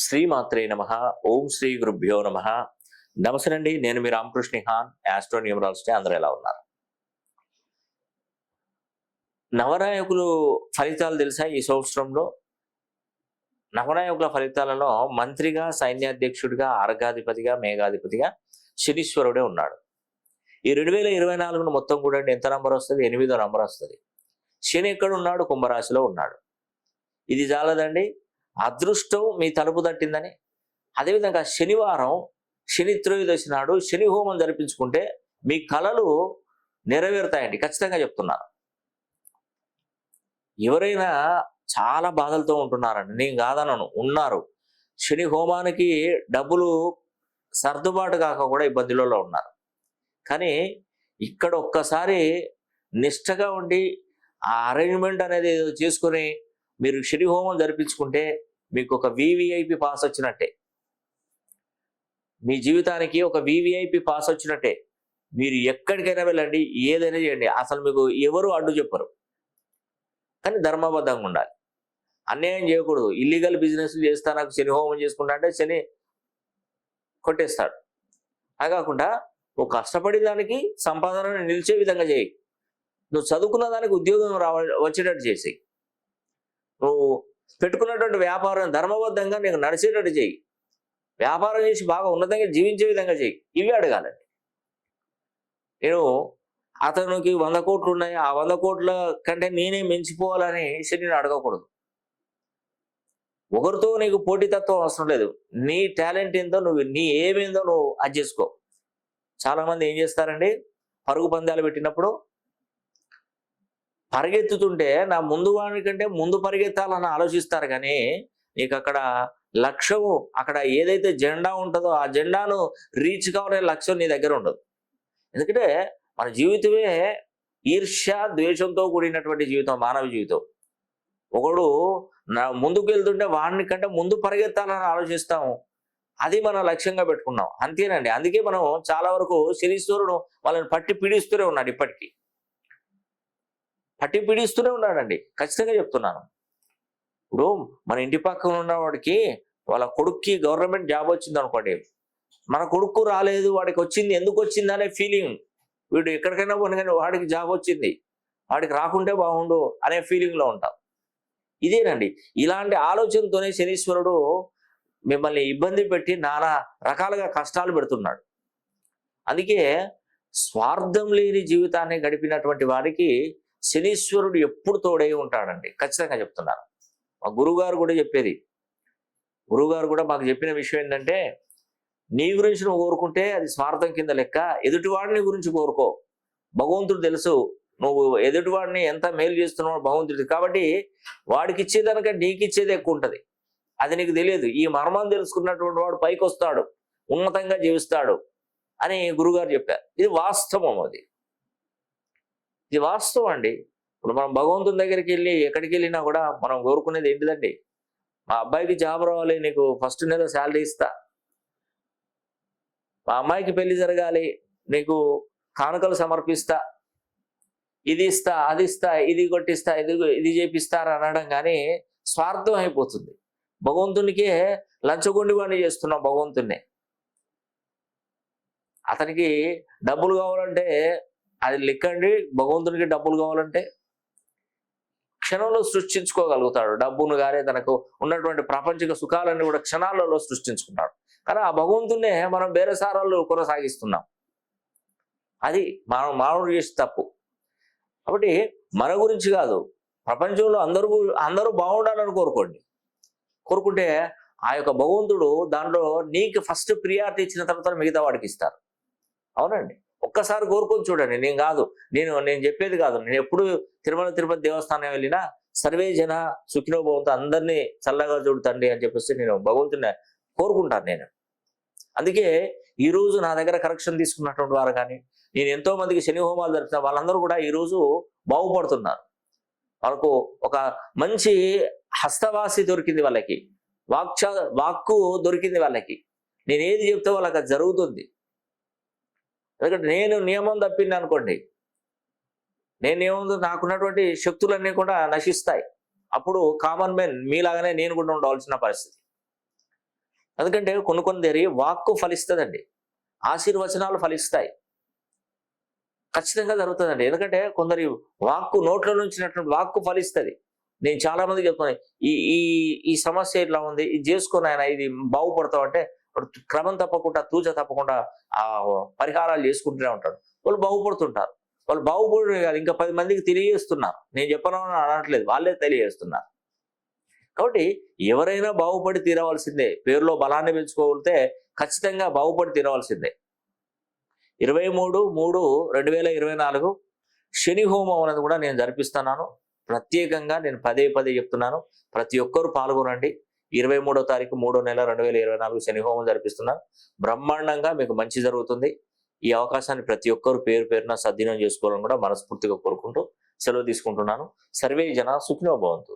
శ్రీమాత్రే నమ. ఓం శ్రీ గురుభ్యో నమ. నమస్తే అండి నేను మీ రామకృష్ణ హాన్ యాస్ట్రో న్యూమరాలజీ అందరూ ఎలా ఉన్నారు? నవనాయకులు ఫలితాలు తెలుసా ఈ సంవత్సరంలో? నవనాయకుల ఫలితాలలో మంత్రిగా సైన్యాధ్యక్షుడిగా ఆర్గాధిపతిగా మేఘాధిపతిగా శనీశ్వరుడే ఉన్నాడు. ఈ రెండు వేల ఇరవై నాలుగును మొత్తం కూడా ఎంత నంబర్ వస్తుంది? ఎనిమిదో నంబర్ వస్తుంది. శని ఎక్కడ ఉన్నాడు? కుంభరాశిలో ఉన్నాడు. ఇది చాలదండి. అదృష్టం మీ తలుపు తట్టిందని. అదేవిధంగా శనివారం శని త్రయోదశి నాడు శని హోమం జరిపించుకుంటే మీ కళలు నెరవేరుతాయండి. ఖచ్చితంగా చెప్తున్నాను. ఎవరైనా చాలా బాధలతో ఉంటున్నారండి. నేను కాదనను ఉన్నారు. శని హోమానికి డబ్బులు సర్దుబాటు కాక కూడా ఇబ్బందులలో ఉన్నారు. కానీ ఇక్కడ ఒక్కసారి నిష్టగా ఉండి ఆ అరేంజ్మెంట్ అనేది ఏదో చేసుకొని మీరు శని హోమం జరిపించుకుంటే మీకు ఒక వివిఐపి పాస్ వచ్చినట్టే. మీ జీవితానికి ఒక వివిఐపి పాస్ వచ్చినట్టే. మీరు ఎక్కడికైనా వెళ్ళండి ఏదైనా చేయండి. అసలు మీకు ఎవరు అడ్డు చెప్పరు. కానీ ధర్మబద్ధంగా ఉండాలి. అన్యాయం చేయకూడదు. ఇల్లీగల్ బిజినెస్ చేస్తా నాకు శని హోమం చేసుకుంటా అంటే శని కొట్టేస్తాడు. అది కాకుండా నువ్వు కష్టపడి దానికి సంపాదనను నిలిచే విధంగా చేయి. నువ్వు చదువుకున్న దానికి ఉద్యోగం రావ వచ్చేటట్టు చేసేయి. నువ్వు పెట్టుకున్నటువంటి వ్యాపారం ధర్మబద్ధంగా నీకు నడిచేటట్టు చేయి. వ్యాపారం చేసి బాగా ఉన్నతంగా జీవించే విధంగా చేయి. ఇవి అడగాలండి. నేను అతనికి వంద కోట్లు ఉన్నాయి. ఆ వంద కోట్ల కంటే నేనే మించిపోవాలని శనిని అడగకూడదు. ఒకరితో నీకు పోటీతత్వం అవసరం లేదు. నీ టాలెంట్ ఏందో నువ్వు నీ ఏమేందో నువ్వు అది చేసుకో. ఏం చేస్తారండి? పరుగు పందాలు పెట్టినప్పుడు పరిగెత్తుతుంటే నా ముందు వాడి కంటే ముందు పరిగెత్తాలని ఆలోచిస్తారు కానీ నీకు అక్కడ లక్ష్యము అక్కడ ఏదైతే జెండా ఉంటుందో ఆ జెండాను రీచ్ కావాలనే లక్ష్యం నీ దగ్గర ఉండదు. ఎందుకంటే మన జీవితమే ఈర్ష్య ద్వేషంతో కూడినటువంటి జీవితం మానవ జీవితం. ఒకడు నా ముందుకు వెళ్తుంటే వాడిని కంటే ముందు పరిగెత్తాలని ఆలోచిస్తాము. అది మనం లక్ష్యంగా పెట్టుకున్నాం. అంతేనండి. అందుకే మనం చాలా వరకు శనీశ్వరుడు వాళ్ళని పట్టి పీడిస్తూనే ఉన్నాడు ఇప్పటికీ. పట్టి పీడిస్తూనే ఉన్నాడండి. ఖచ్చితంగా చెప్తున్నాను. ఇప్పుడు మన ఇంటి పక్కన ఉన్నవాడికి వాళ్ళ కొడుక్కి గవర్నమెంట్ జాబ్ వచ్చింది అనుకోండి. మన కొడుకు రాలేదు వాడికి వచ్చింది ఎందుకు వచ్చింది అనే ఫీలింగ్. వీడు ఎక్కడికైనా పోనీ కానీ వాడికి జాబ్ వచ్చింది. వాడికి రాకుంటే బాగుండు అనే ఫీలింగ్లో ఉంటాం. ఇదేనండి. ఇలాంటి ఆలోచనతోనే శనీశ్వరుడు మిమ్మల్ని ఇబ్బంది పెట్టి నానా రకాలుగా కష్టాలు పెడుతున్నాడు. అందుకే స్వార్థం లేని జీవితాన్ని గడిపినటువంటి వారికి శనీశ్వరుడు ఎప్పుడు తోడై ఉంటాడండి? ఖచ్చితంగా చెప్తున్నారు. మా గురువుగారు కూడా చెప్పేది. గురువుగారు కూడా మాకు చెప్పిన విషయం ఏంటంటే నీ గురించి నువ్వు కోరుకుంటే అది స్వార్థం కింద లెక్క ఎదుటివాడిని గురించి కోరుకో. భగవంతుడు తెలుసు నువ్వు ఎదుటివాడిని ఎంత మేలు చేస్తున్నావు భగవంతుడు కాబట్టి వాడికి ఇచ్చేదానిక నీకు ఇచ్చేది ఎక్కువ ఉంటుంది. అది నీకు తెలియదు. ఈ మర్మాన్ని తెలుసుకున్నటువంటి వాడు పైకి వస్తాడు ఉన్నతంగా జీవిస్తాడు అని గురుగారు చెప్పారు. ఇది వాస్తవం అది. ఇది వాస్తవం అండి. ఇప్పుడు మనం భగవంతుని దగ్గరికి వెళ్ళి ఎక్కడికి వెళ్ళినా కూడా మనం కోరుకునేది ఏంటిదండి? మా అబ్బాయికి జాబ్ రావాలి నీకు ఫస్ట్ నెల శాలరీ ఇస్తా. మా అమ్మాయికి పెళ్ళి జరగాలి నీకు కానుకలు సమర్పిస్తా. ఇది ఇస్తా అది ఇస్తా ఇది కొట్టిస్తా ఇది ఇది చేపిస్తా అనడం కానీ స్వార్థం అయిపోతుంది. భగవంతునికే లంచగొండి వాడిని చేస్తున్నాం భగవంతుణ్ణి అతనికి డబ్బులు కావాలంటే అది లెక్కండి. భగవంతునికి డబ్బులు కావాలంటే క్షణంలో సృష్టించుకోగలుగుతాడు. డబ్బును కానీ తనకు ఉన్నటువంటి ప్రాపంచిక సుఖాలన్నీ కూడా క్షణాలలో సృష్టించుకుంటాడు. కానీ ఆ భగవంతునే మనం బేరసారాల్లో కొనసాగిస్తున్నాం. అది మనం మానవుడు చేసే తప్పు. కాబట్టి మన గురించి కాదు ప్రపంచంలో అందరూ అందరూ బాగుండాలని కోరుకోండి. కోరుకుంటే ఆ యొక్క భగవంతుడు దాంట్లో నీకు ఫస్ట్ ప్రియారిటీ ఇచ్చిన తర్వాత మిగతా వాడికి ఇస్తారు. అవునండి. ఒక్కసారి కోరుకొని చూడండి. నేను కాదు. నేను నేను చెప్పేది కాదు. నేను ఎప్పుడు తిరుమల తిరుపతి దేవస్థానం వెళ్ళినా సర్వే జన సుఖినోభవంతో అందరినీ చల్లగా చూడుతండి అని చెప్పేసి నేను భగవంతుని కోరుకుంటాను నేను. అందుకే ఈ రోజు నా దగ్గర కరెక్షన్ తీసుకున్నటువంటి వారు కానీ నేను ఎంతో మందికి శని హోమాలు జరిపిన వాళ్ళందరూ కూడా ఈ రోజు బాగుపడుతున్నారు. వాళ్ళకు ఒక మంచి హస్తవాసి దొరికింది వాళ్ళకి. వాక్చ వాక్కు దొరికింది వాళ్ళకి. నేను ఏది చెప్తే వాళ్ళకి అది జరుగుతుంది. ఎందుకంటే నేను నియమం తప్పింది అనుకోండి. నేను ఏముందో నాకున్నటువంటి శక్తులన్నీ కూడా నశిస్తాయి. అప్పుడు కామన్ మెన్ మీలాగానే నేను కూడా ఉండవలసిన పరిస్థితి. ఎందుకంటే కొన్ని కొన్ని వాక్కు ఫలిస్తుందండి. ఆశీర్వచనాలు ఫలిస్తాయి. ఖచ్చితంగా జరుగుతుందండి. ఎందుకంటే కొందరి వాక్కు నోట్లో నుంచినటువంటి వాక్కు ఫలిస్తుంది. నేను చాలా మందికి చెప్తున్నాను ఈ ఈ ఈ సమస్య ఇట్లా ఉంది ఇది చేసుకుని ఆయన ఇది బాగుపడతావు అంటే క్రమం తప్పకుండా తూచ తప్పకుండా ఆ పరిహారాలు చేసుకుంటూనే ఉంటాడు వాళ్ళు బాగుపడుతుంటారు. వాళ్ళు బాగుపడు కాదు ఇంకా పది మందికి తెలియజేస్తున్నారు. నేను చెప్పను అనట్లేదు. వాళ్ళే తెలియజేస్తున్నారు. కాబట్టి ఎవరైనా బాగుపడి తీరవలసిందే. పేరులో బలాన్ని పెంచుకోగలిగితే ఖచ్చితంగా బాగుపడి తీరవలసిందే. ఇరవై మూడు మూడు రెండు వేల ఇరవై నాలుగు శని హోమం అనేది కూడా నేను జరిపిస్తున్నాను. ప్రత్యేకంగా నేను పదే పదే చెప్తున్నాను. ప్రతి ఒక్కరూ పాల్గొనండి. ఇరవై మూడో తారీఖు మూడో నెల రెండు వేల ఇరవై నాలుగు శని హోమం జరిపిస్తున్నారు బ్రహ్మాండంగా మీకు మంచి జరుగుతుంది. ఈ అవకాశాన్ని ప్రతి ఒక్కరు పేరు పేరున సద్వినియోగం చేసుకోవాలని కూడా మనస్ఫూర్తిగా కోరుకుంటూ సెలవు తీసుకుంటున్నాను. సర్వే జన సుఖినో భవంతు.